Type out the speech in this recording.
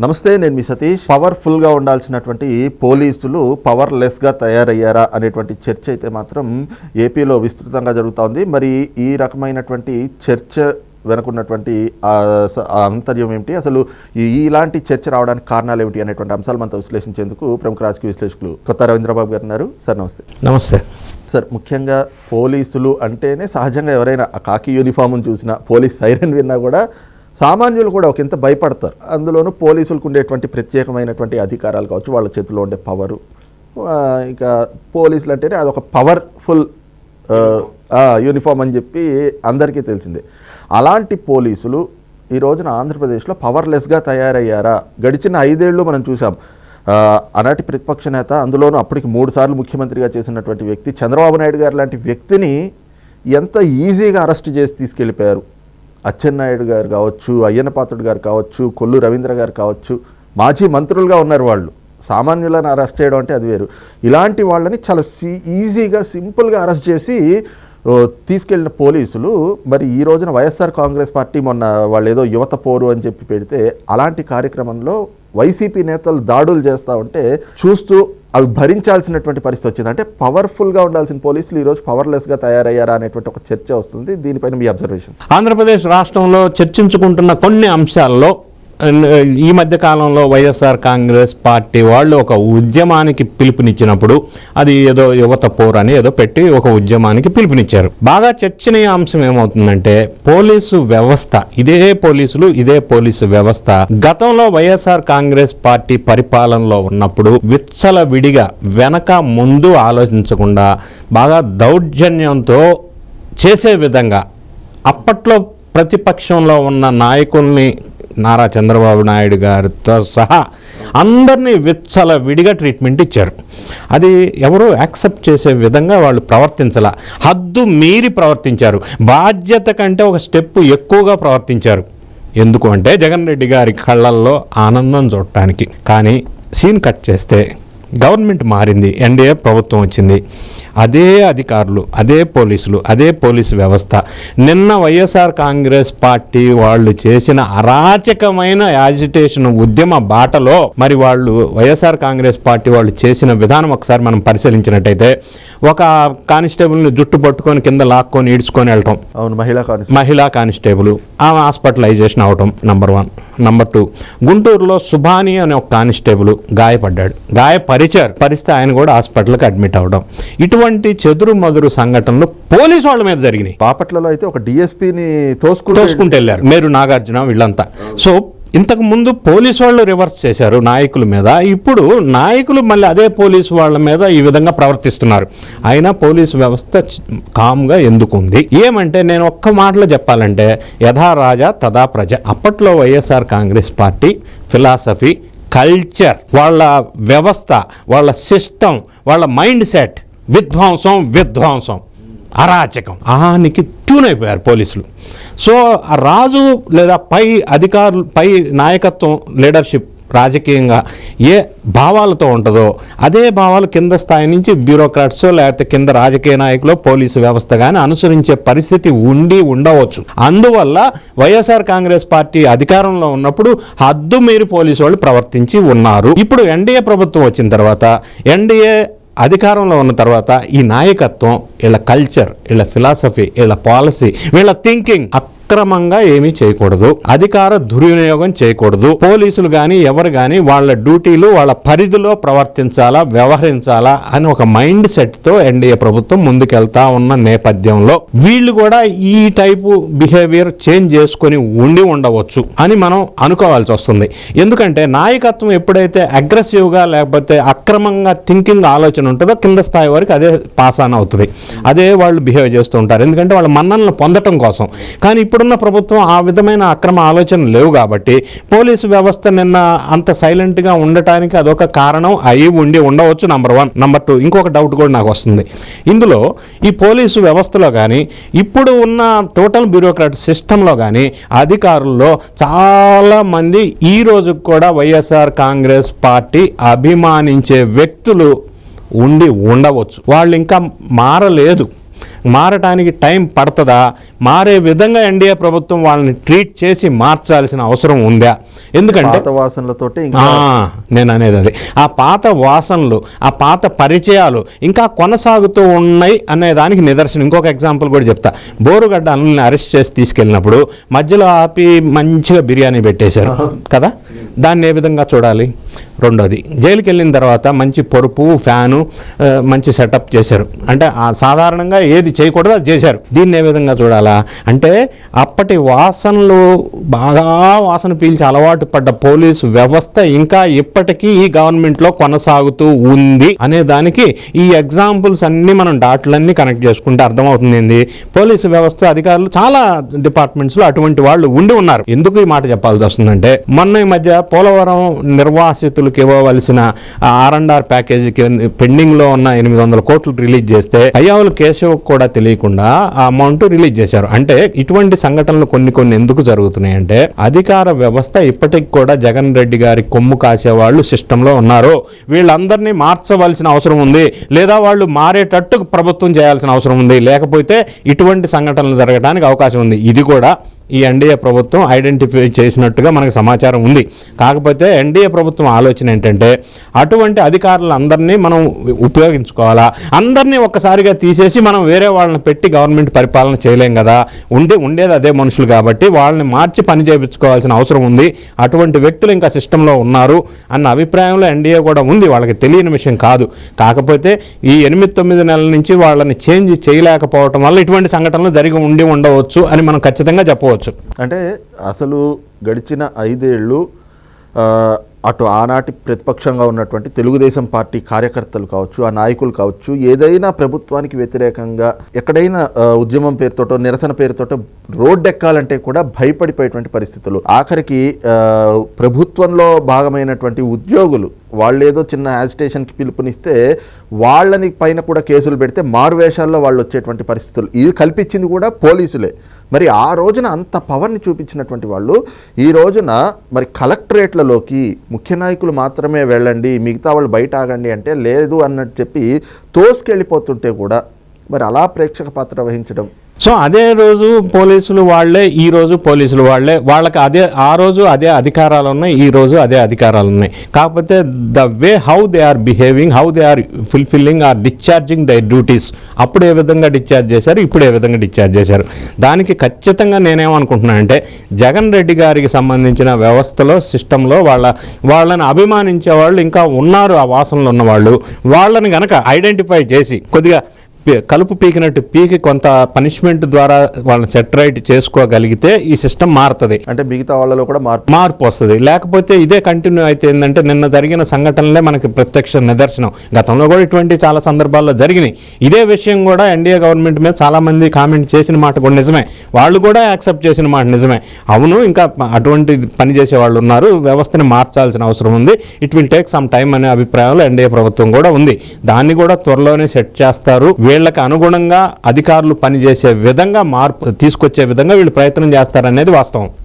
నమస్తే నేను మీ సతీష్. పవర్ఫుల్గా ఉండాల్సినటువంటి పోలీసులు పవర్లెస్గా తయారయ్యారా అనేటువంటి చర్చ అయితే మాత్రం ఏపీలో విస్తృతంగా జరుగుతూ ఉంది మరి ఈ రకమైనటువంటి చర్చ వెనుకున్నటువంటి అంతర్యం ఏమిటి? అసలు ఈ- ఇలాంటి చర్చ రావడానికి కారణాలు ఏమిటి అనేటువంటి అంశాలు మనతో విశ్లేషించేందుకు ప్రముఖ రాజకీయ విశ్లేషకులు కొత్త రవీంద్రబాబు గారు ఉన్నారు. సార్ నమస్తే. నమస్తే. సార్ ముఖ్యంగా పోలీసులు అంటేనే సహజంగా ఎవరైనా ఆ కాకి యూనిఫామ్ని చూసినా పోలీస్ సైరన్ విన్నా కూడా సామాన్యులు కూడా ఒక ఇంత భయపడతారు. అందులోనూ పోలీసులకు ఉండేటువంటి ప్రత్యేకమైనటువంటి అధికారాలు కావచ్చు వాళ్ళ చేతిలో ఉండే పవరు ఇంకా పోలీసులు అంటేనే అదొక పవర్ఫుల్ యూనిఫామ్ అని చెప్పి అందరికీ తెలిసిందే. అలాంటి పోలీసులు ఈ రోజున ఆంధ్రప్రదేశ్లో పవర్లెస్గా తయారయ్యారా? గడిచిన ఐదేళ్ళు మనం చూసాం ఆ, ఆనాటి ప్రతిపక్ష నేత అందులోనూ అప్పటికి మూడు సార్లు ముఖ్యమంత్రిగా చేసినటువంటి వ్యక్తి చంద్రబాబు నాయుడు గారు లాంటి వ్యక్తిని ఎంత ఈజీగా అరెస్ట్ చేసి తీసుకెళ్ళిపోయారు. అచ్చెన్నాయుడు గారు కావచ్చు అయ్యన్న పాత్రుడు గారు కావచ్చు కొల్లు రవీంద్ర గారు కావచ్చు మాజీ మంత్రులుగా ఉన్నారు వాళ్ళు. సామాన్యులను అరెస్ట్ చేయడం అంటే అది వేరు. ఇలాంటి వాళ్ళని చాలా సీ ఈజీగా సింపుల్గా అరెస్ట్ చేసి తీసుకెళ్ళిన తీసుకెళ్ళిన పోలీసులు మరి ఈ రోజున వైఎస్ఆర్ కాంగ్రెస్ పార్టీ మొన్న వాళ్ళు ఏదో యువత పోరు అని చెప్పి పెడితే అలాంటి కార్యక్రమంలో వైసీపీ నేతలు దాడులు చేస్తూ ఉంటే చూస్తూ అవి భరించాల్సినటువంటి పరిస్థితి వచ్చింది. అంటే పవర్ఫుల్గా ఉండాల్సిన పోలీసులు ఈరోజు పవర్లెస్గా తయారయ్యారా అనేటువంటి ఒక చర్చ వస్తుంది. దీనిపైన మీ అబ్జర్వేషన్ ఆంధ్రప్రదేశ్ రాష్ట్రంలో చర్చించుకుంటున్న కొన్ని అంశాల్లో ఈ మధ్య కాలంలో వైఎస్ఆర్ కాంగ్రెస్ పార్టీ వాళ్ళు ఒక ఉద్యమానికి పిలుపునిచ్చినప్పుడు అది ఏదో యువత పోర్ అని ఏదో పెట్టి ఒక ఉద్యమానికి పిలుపునిచ్చారు. బాగా చర్చనీయ అంశం ఏమవుతుందంటే పోలీసు వ్యవస్థ ఇదే పోలీసులు ఇదే పోలీసు వ్యవస్థ గతంలో వైఎస్ఆర్ కాంగ్రెస్ పార్టీ పరిపాలనలో ఉన్నప్పుడు విచ్చల విడిగా వెనక ముందు ఆలోచించకుండా బాగా దౌర్జన్యంతో చేసే విధంగా అప్పట్లో ప్రతిపక్షంలో ఉన్న నాయకుల్ని నారా చంద్రబాబు నాయుడు గారితో సహా అందరినీ విచ్చల విడిగా ట్రీట్మెంట్ ఇచ్చారు. అది ఎవరు యాక్సెప్ట్ చేసే విధంగా వాళ్ళు ప్రవర్తించాల. హద్దు మీరి ప్రవర్తించారు. బాధ్యత కంటే ఒక స్టెప్ ఎక్కువగా ప్రవర్తించారు. ఎందుకు అంటే జగన్ రెడ్డి గారి కళ్ళల్లో ఆనందం చూడటానికి. కానీ సీన్ కట్ చేస్తే గవర్నమెంట్ మారింది. ఎన్డీఏ ప్రభుత్వం వచ్చింది. అదే అధికారులు అదే పోలీసులు అదే పోలీసు వ్యవస్థ. నిన్న వైఎస్ఆర్ కాంగ్రెస్ పార్టీ వాళ్ళు చేసిన అరాచకమైన యాజిటేషన్ ఉద్యమ బాటలో మరి వాళ్ళు వైఎస్ఆర్ కాంగ్రెస్ పార్టీ వాళ్ళు చేసిన విధానం ఒకసారి మనం పరిశీలించినట్టయితే ఒక కానిస్టేబుల్ని జుట్టు పట్టుకొని కింద లాక్కొని ఈడ్చుకొని వెళ్ళటం. అవును మహిళా కానిస్టేబుల్. మహిళా కానిస్టేబుల్ ఆమె హాస్పిటలైజేషన్ అవటం నంబర్ వన్. నంబర్ టూ గుంటూరులో సుభాని అనే ఒక కానిస్టేబుల్ గాయపడ్డాడు. గాయపరిచారు పరిస్తే ఆయన కూడా హాస్పిటల్కి అడ్మిట్ అవడం. ఇటువంటి చెదురు మదురు సంఘటనలు పోలీసు వాళ్ళ మీద జరిగినాయి. బాపట్లలో అయితే ఒక డిఎస్పీని తోసుకుంటూ తోసుకుంటూ వెళ్ళారు. మేరు నాగార్జున వీళ్ళంతా. సో ఇంతకు ముందు పోలీసు వాళ్ళు రివర్స్ చేశారు నాయకుల మీద. ఇప్పుడు నాయకులు మళ్ళీ అదే పోలీసు వాళ్ళ మీద ఈ విధంగా ప్రవర్తిస్తున్నారు. అయినా పోలీసు వ్యవస్థ కామ్గా ఎందుకుంది? ఏమంటే నేను ఒక్క మాటలో చెప్పాలంటే యథా రాజా తదా ప్రజ. అప్పట్లో YSR Congress party philosophy culture వాళ్ళ వ్యవస్థ వాళ్ళ సిస్టమ్ వాళ్ళ మైండ్ సెట్ విధ్వంసం విధ్వంసం. అరాచకం. ఆనికి ట్యూన్ అయిపోయారు పోలీసులు. సో ఆ రాజు లేదా పై అధికారులు పై నాయకత్వం లీడర్షిప్ రాజకీయంగా ఏ భావాలతో ఉంటుందో అదే భావాలు కింద స్థాయి నుంచి బ్యూరోక్రాట్స్ లేకపోతే కింద రాజకీయ నాయకులు పోలీసు వ్యవస్థ కానీ అనుసరించే పరిస్థితి ఉండి ఉండవచ్చు. అందువల్ల వైఎస్ఆర్ కాంగ్రెస్ పార్టీ అధికారంలో ఉన్నప్పుడు హద్దు మీరు పోలీసు వాళ్ళు ప్రవర్తించి ఉన్నారు. ఇప్పుడు ఎన్డీఏ ప్రభుత్వం వచ్చిన తర్వాత ఎన్డీఏ అధికారంలో ఉన్న తర్వాత ఈ నాయకత్వం వీళ్ళ కల్చర్ వీళ్ళ ఫిలాసఫీ వీళ్ళ పాలసీ వీళ్ళ థింకింగ్ అక్రమంగా ఏమీ చేయకూడదు. అధికార దుర్వినియోగం చేయకూడదు. పోలీసులు కానీ ఎవరు కానీ వాళ్ళ డ్యూటీలు వాళ్ళ పరిధిలో ప్రవర్తించాలా వ్యవహరించాలా అని ఒక మైండ్ సెట్తో ఎన్డీఏ ప్రభుత్వం ముందుకెళ్తా ఉన్న నేపథ్యంలో వీళ్ళు కూడా ఈ టైపు బిహేవియర్ చేంజ్ చేసుకొని ఉండి ఉండవచ్చు అని మనం అనుకోవాల్సి వస్తుంది. ఎందుకంటే నాయకత్వం ఎప్పుడైతే అగ్రెసివ్గా లేకపోతే అక్రమంగా థింకింగ్ ఆలోచన ఉంటుందో కింద స్థాయి వరకు అదే పాస్ ఆన్ అవుతుంది. అదే వాళ్ళు బిహేవ్ చేస్తూ ఉంటారు. ఎందుకంటే వాళ్ళ మన్నలను పొందటం కోసం. కానీ ఇప్పుడున్న ప్రభుత్వం ఆ విధమైన అక్రమ ఆలోచన లేవు కాబట్టి పోలీసు వ్యవస్థ నిన్న అంత సైలెంట్గా ఉండటానికి అదొక కారణం అయి ఉండి ఉండవచ్చు నంబర్ వన్ నంబర్ టూ ఇంకొక డౌట్ కూడా నాకు వస్తుంది. ఇందులో ఈ పోలీసు వ్యవస్థలో కానీ ఇప్పుడు ఉన్న టోటల్ బ్యూరోక్రాట్ సిస్టంలో కానీ అధికారుల్లో చాలామంది ఈ రోజుకు కూడా వైఎస్ఆర్ కాంగ్రెస్ పార్టీ అభిమానించే వ్యక్తులు ఉండి ఉండవచ్చు. వాళ్ళు ఇంకా మారలేదు. మారటానికి టైం పడుతుందా? మారే విధంగా ఎన్డీఏ ప్రభుత్వం వాళ్ళని ట్రీట్ చేసి మార్చాల్సిన అవసరం ఉందా? ఎందుకంటే ఆ, నేను అనేది అది. ఆ పాత వాసనలు ఆ పాత పరిచయాలు ఇంకా కొనసాగుతూ ఉన్నాయి అనే దానికి నిదర్శనం. ఇంకొక ఎగ్జాంపుల్ కూడా చెప్తా. బోరుగడ్డ అనిల్ని అరెస్ట్ చేసి తీసుకెళ్ళినప్పుడు మధ్యలో ఆపి మంచిగా బిర్యానీ పెట్టేశారు. కదా? దాన్ని ఏ విధంగా చూడాలి? రెండోది. జైలుకి వెళ్ళిన తర్వాత మంచి పొరుపు ఫ్యాను మంచి సెటప్ చేశారు. అంటే సాధారణంగా ఏది చేయకూడదు అది చేశారు. దీన్ని ఏ విధంగా చూడాలా? అంటే అప్పటి వాసనలు బాగా వాసన పీల్చి అలవాటు పడ్డ పోలీసు వ్యవస్థ ఇంకా ఇప్పటికీ ఈ గవర్నమెంట్లో కొనసాగుతూ ఉంది అనే దానికి ఈ ఎగ్జాంపుల్స్ అన్నీ మనం డాట్లన్నీ కనెక్ట్ చేసుకుంటే అర్థమవుతుంది ఏంది? పోలీసు వ్యవస్థ అధికారులు చాలా డిపార్ట్మెంట్స్లో అటువంటి వాళ్ళు ఉండి ఉన్నారు. ఎందుకు ఈ మాట చెప్పాల్సి వస్తుందంటే మొన్న ఈ మధ్య పోలవరం నిర్వాసి బాధితులకు ఇవ్వవలసిన ఆర్ అండ్ ఆర్ పెండింగ్లో ఉన్న ఎనిమిది వందల కోట్లు రిలీజ్ చేస్తే అయ్యావులు కేశవ్ కూడా తెలియకుండా ఆ అమౌంట్ రిలీజ్ చేశారు. అంటే ఇటువంటి సంఘటనలు కొన్ని కొన్ని ఎందుకు జరుగుతున్నాయి అంటే అధికార వ్యవస్థ ఇప్పటికి కూడా జగన్ రెడ్డి గారి కొమ్ము కాసేవాళ్ళు సిస్టంలో ఉన్నారు. వీళ్ళందరినీ మార్చవలసిన అవసరం ఉంది. లేదా వాళ్ళు మారేటట్టు ప్రభుత్వం చేయాల్సిన అవసరం ఉంది. లేకపోతే ఇటువంటి సంఘటనలు జరగడానికి అవకాశం ఉంది. ఇది కూడా ఈ ఎన్డీఏ ప్రభుత్వం ఐడెంటిఫై చేసినట్టుగా మనకు సమాచారం ఉంది. కాకపోతే ఎన్డీఏ ప్రభుత్వం ఆలోచన ఏంటంటే అటువంటి అధికారులందరినీ మనం ఉపయోగించుకోవాలా? అందరినీ ఒక్కసారిగా తీసేసి మనం వేరే వాళ్ళని పెట్టి గవర్నమెంట్ పరిపాలన చేయలేం కదా? ఉండే ఉండేది అదే మనుషులు కాబట్టి వాళ్ళని మార్చి పని చేయించుకోవాల్సిన అవసరం ఉంది. అటువంటి వ్యక్తులు ఇంకా సిస్టంలో ఉన్నారు అన్న అభిప్రాయంలో ఎన్డీఏ కూడా ఉంది. వాళ్ళకి తెలియని విషయం కాదు. కాకపోతే ఈ ఎనిమిది తొమ్మిది నెలల నుంచి వాళ్ళని చేంజ్ చేయలేకపోవటం వల్ల ఇటువంటి సంఘటనలు జరిగి ఉండి ఉండవచ్చు అని మనం ఖచ్చితంగా చెప్పవచ్చు. అంటే అసలు గడిచిన ఐదేళ్ళు అటు ఆనాటి ప్రతిపక్షంగా ఉన్నటువంటి తెలుగుదేశం పార్టీ కార్యకర్తలు కావచ్చు ఆ నాయకులు కావచ్చు ఏదైనా ప్రభుత్వానికి వ్యతిరేకంగా ఎక్కడైనా ఉద్యమం పేరుతోటో నిరసన పేరుతోటో రోడ్డెక్కాలంటే కూడా భయపడిపోయేటువంటి పరిస్థితులు. ఆఖరికి ప్రభుత్వంలో భాగమైనటువంటి ఉద్యోగులు వాళ్ళేదో చిన్న యాజిటేషన్కి పిలుపునిస్తే వాళ్ళని పైన కూడా కేసులు పెడితే మారువేషాల్లో వాళ్ళు వచ్చేటువంటి పరిస్థితులు. ఇది కల్పించింది కూడా పోలీసులే. మరి ఆ రోజున అంత పవర్ని చూపించినటువంటి వాళ్ళు ఈ రోజున మరి కలెక్టరేట్లలోకి ముఖ్య నాయకులు మాత్రమే వెళ్ళండి మిగతా వాళ్ళు బయట ఆగండి అంటే లేదు అన్నట్టు చెప్పి తోసుకెళ్ళిపోతుంటే కూడా మరి అలా ప్రేక్షక పాత్ర వహించడం సో అదే రోజు పోలీసులు వాళ్ళే ఈ రోజు పోలీసులు వాళ్ళే వాళ్ళకి అదే ఆ రోజు అదే అధికారాలు ఉన్నాయి ఈ రోజు అదే అధికారాలు ఉన్నాయి. కాకపోతే the way how they are behaving how they are fulfilling or discharging their duties అప్పుడు ఏ విధంగా డిశ్చార్జ్ చేశారు ఇప్పుడు ఏ విధంగా డిశ్చార్జ్ చేశారు. దానికి ఖచ్చితంగా నేనేమనుకుంటున్నాను అంటే జగన్ రెడ్డి గారికి సంబంధించిన వ్యవస్థలో సిస్టంలో వాళ్ళ వాళ్ళని అభిమానించే వాళ్ళు ఇంకా ఉన్నారు ఆ వాసనలో ఉన్న వాళ్ళు వాళ్ళని గనక ఐడెంటిఫై చేసి కొద్దిగా కలుపు పీకినట్టు పీకి కొంత పనిష్మెంట్ ద్వారా వాళ్ళని సెటరైట్ చేసుకోగలిగితే ఈ సిస్టమ్ మారుతుంది. అంటే మిగతా వాళ్ళలో కూడా మార్పు. మార్పు వస్తుంది. లేకపోతే ఇదే కంటిన్యూ అయితే ఏంటంటే నిన్న జరిగిన సంఘటనలే మనకి ప్రత్యక్ష నిదర్శనం. గతంలో కూడా ఇటువంటి చాలా సందర్భాల్లో జరిగినాయి. ఇదే విషయం కూడా ఎన్డీఏ గవర్నమెంట్ మీద చాలా మంది కామెంట్ చేసిన మాట కూడా నిజమే. వాళ్ళు కూడా యాక్సెప్ట్ చేసిన మాట నిజమే. అవును ఇంకా అటువంటి పని చేసే వాళ్ళు ఉన్నారు. వ్యవస్థని మార్చాల్సిన అవసరం ఉంది. It will take some time అనే అభిప్రాయంలో ఎన్డీఏ ప్రభుత్వం కూడా ఉంది. దాన్ని కూడా త్వరలోనే సెట్ చేస్తారు. వీళ్ళకి అనుగుణంగా అధికారులు పనిచేసే విధంగా మార్పు తీసుకొచ్చే విధంగా వీళ్ళు ప్రయత్నం చేస్తారనేది వాస్తవం.